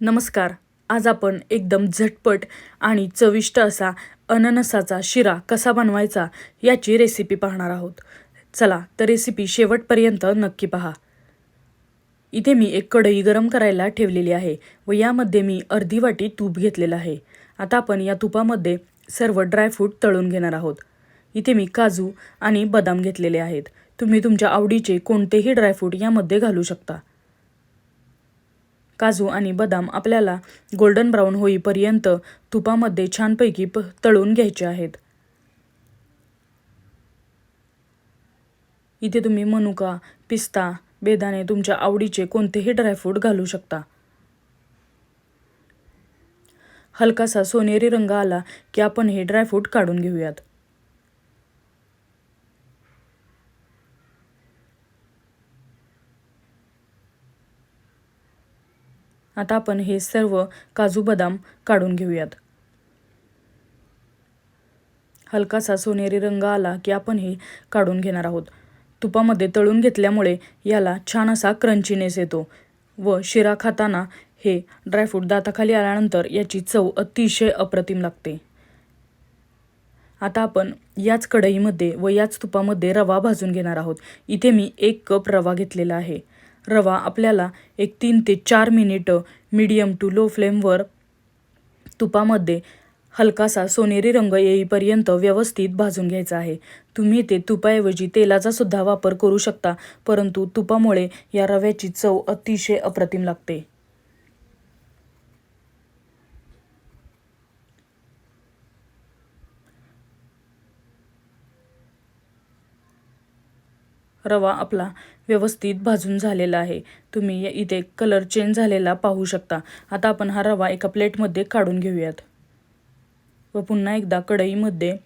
नमस्कार. आज आपण एकदम झटपट आणि चविष्ट असा अननसाचा शिरा कसा बनवायचा याची रेसिपी पाहणार आहोत. चला तर रेसिपी शेवटपर्यंत नक्की पहा. इथे मी एक कढई गरम करायला ठेवलेली आहे व यामध्ये मी अर्धी वाटी तूप घेतलेलं आहे. आता आपण या तुपामध्ये सर्व ड्रायफ्रूट तळून घेणार आहोत. इथे मी काजू आणि बदाम घेतलेले आहेत. तुम्ही तुमच्या आवडीचे कोणतेही ड्रायफ्रूट यामध्ये घालू शकता. काजू आणि बदाम आपल्याला गोल्डन ब्राऊन होईपर्यंत तुपामध्ये छानपैकी प तळून घ्यायचे आहेत. इथे तुम्ही मनुका पिस्ता बेदाणे तुमच्या आवडीचे कोणतेही ड्रायफ्रूट घालू शकता. हलकासा सोनेरी रंग आला की आपण हे ड्रायफ्रूट काढून घेऊयात. आता आपण हे सर्व काजू बदाम काढून घेऊयात. हलकासा सोनेरी रंग आला की आपण हे काढून घेणार आहोत. तुपामध्ये तळून घेतल्यामुळे याला छान असा क्रंचीनेस येतो व शिरा खाताना हे ड्रायफ्रूट दाताखाली आल्यानंतर याची चव अतिशय अप्रतिम लागते. आता आपण याच कढईमध्ये व याच तुपामध्ये रवा भाजून घेणार आहोत. इथे मी एक कप रवा घेतलेला आहे. रवा आपल्याला एक तीन ते चार मिनिटं मीडियम टू लो फ्लेमवर तुपामध्ये हलकासा सोनेरी रंग येईपर्यंत व्यवस्थित भाजून घ्यायचा आहे. तुम्ही ते तुपाऐवजी तेलाचा सुद्धा वापर करू शकता परंतु तुपामुळे या रव्याची चव अतिशय अप्रतिम लागते. रवा आपला व्यवस्थित भाजून झालेला आहे. तुम्ही इथे कलर चेंज झालेला पाहू शकता. आता आपण हा रवा एका प्लेटमध्ये काढून घेऊयात. व पुन्हा एकदा कढईमध्ये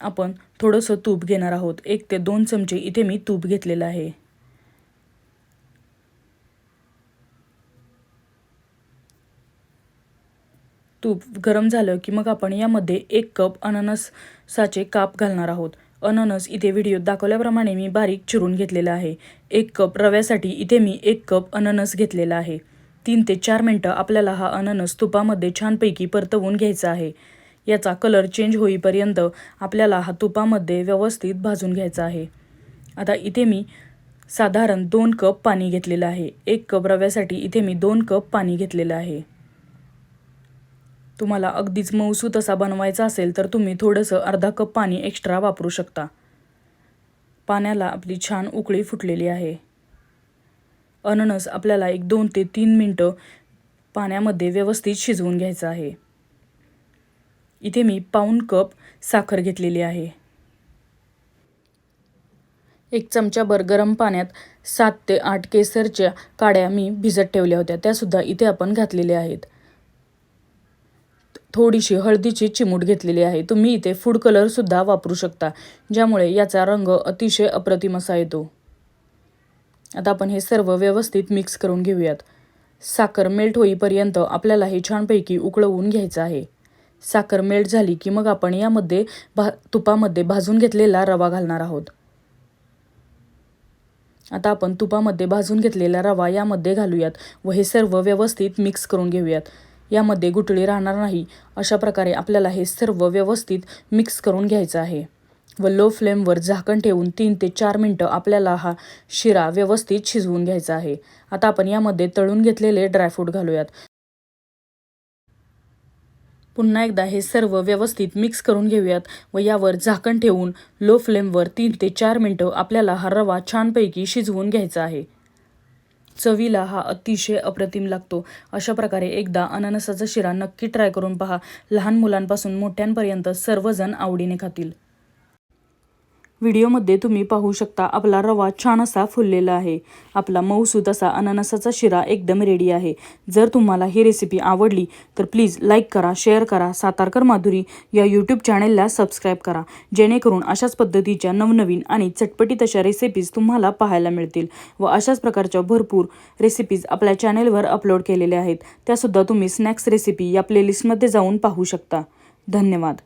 आपण थोडंसं तूप घेणार आहोत. एक ते दोन चमचे इथे मी तूप घेतलेलं आहे. तूप गरम झालं की मग आपण यामध्ये एक कप अननसाचे काप घालणार आहोत. अननस इथे व्हिडिओत दाखवल्याप्रमाणे मी बारीक चिरून घेतलेला आहे. एक कप रव्यासाठी इथे मी एक कप अननस घेतलेला आहे. तीन ते चार मिनटं आपल्याला हा अननस तुपामध्ये छानपैकी परतवून घ्यायचा आहे. याचा कलर चेंज होईपर्यंत आपल्याला हा तुपामध्ये व्यवस्थित भाजून घ्यायचा आहे. आता इथे मी साधारण दोन कप पाणी घेतलेलं आहे. एक कप रव्यासाठी इथे मी दोन कप पाणी घेतलेलं आहे. तुम्हाला अगदीच मऊसूत असा बनवायचा असेल तर तुम्ही थोडंसं अर्धा कप पाणी एक्स्ट्रा वापरू शकता. पाण्याला आपली छान उकळी फुटलेली आहे. अननस आपल्याला एक दोन ते तीन मिनटं पाण्यामध्ये व्यवस्थित शिजवून घ्यायचं आहे. इथे मी पाऊन कप साखर घेतलेली आहे. एक चमचाभर गरम पाण्यात सात ते आठ केसरच्या काड्या मी भिजत ठेवल्या होत्या. त्यासुद्धा इथे आपण घातलेल्या आहेत. थोडीशी हळदीची चिमूट घेतलेली आहे. तुम्ही इथे फूड कलरसुद्धा वापरू शकता ज्यामुळे याचा रंग अतिशय अप्रतिम असा येतो. आता आपण हे सर्व व्यवस्थित मिक्स करून घेऊयात. साखर मेल्ट होईपर्यंत आपल्याला हे छानपैकी उकळवून घ्यायचं आहे. साखर मेल्ट झाली की मग आपण यामध्ये भा तुपामध्ये भाजून घेतलेला रवा घालणार आहोत. आता आपण तुपामध्ये भाजून घेतलेला रवा यामध्ये घालूयात व हे सर्व व्यवस्थित मिक्स करून घेऊयात. यामध्ये गुटळी राहणार नाही. अशा प्रकारे आपल्याला हे सर्व व्यवस्थित मिक्स करून घ्यायचं आहे. व लो फ्लेमवर झाकण ठेवून तीन ते चार मिनटं आपल्याला हा शिरा व्यवस्थित शिजवून घ्यायचा आहे. आता आपण यामध्ये तळून घेतलेले ड्रायफ्रूट घालूयात. पुन्हा एकदा हे सर्व व्यवस्थित मिक्स करून घेऊयात व यावर झाकण ठेवून लो फ्लेमवर तीन ते चार मिनटं आपल्याला हा रवा छानपैकी शिजवून घ्यायचा आहे. चवीला हा अतिशय अप्रतिम लागतो. अशा प्रकारे एकदा अननसाचा शिरा नक्की ट्राय करून पहा. लहान मुलांपासून मोठ्यांपर्यंत सर्वजण आवडीने खातील. व्हिडिओमध्ये तुम्ही पाहू शकता आपला रवा छान असा फुललेला आहे. आपला मऊसूत असा अननसाचा शिरा एकदम रेडी आहे. जर तुम्हाला ही रेसिपी आवडली तर प्लीज लाईक करा शेअर करा सातारकर माधुरी या यूट्यूब चॅनेलला सबस्क्राईब करा. जेणेकरून अशाच पद्धतीच्या नवनवीन आणि चटपटीत अशा रेसिपीज तुम्हाला पाहायला मिळतील व अशाच प्रकारच्या भरपूर रेसिपीज आपल्या चॅनेलवर अपलोड केलेल्या आहेत. त्यासुद्धा तुम्ही स्नॅक्स रेसिपी या प्लेलिस्टमध्ये जाऊन पाहू शकता. धन्यवाद.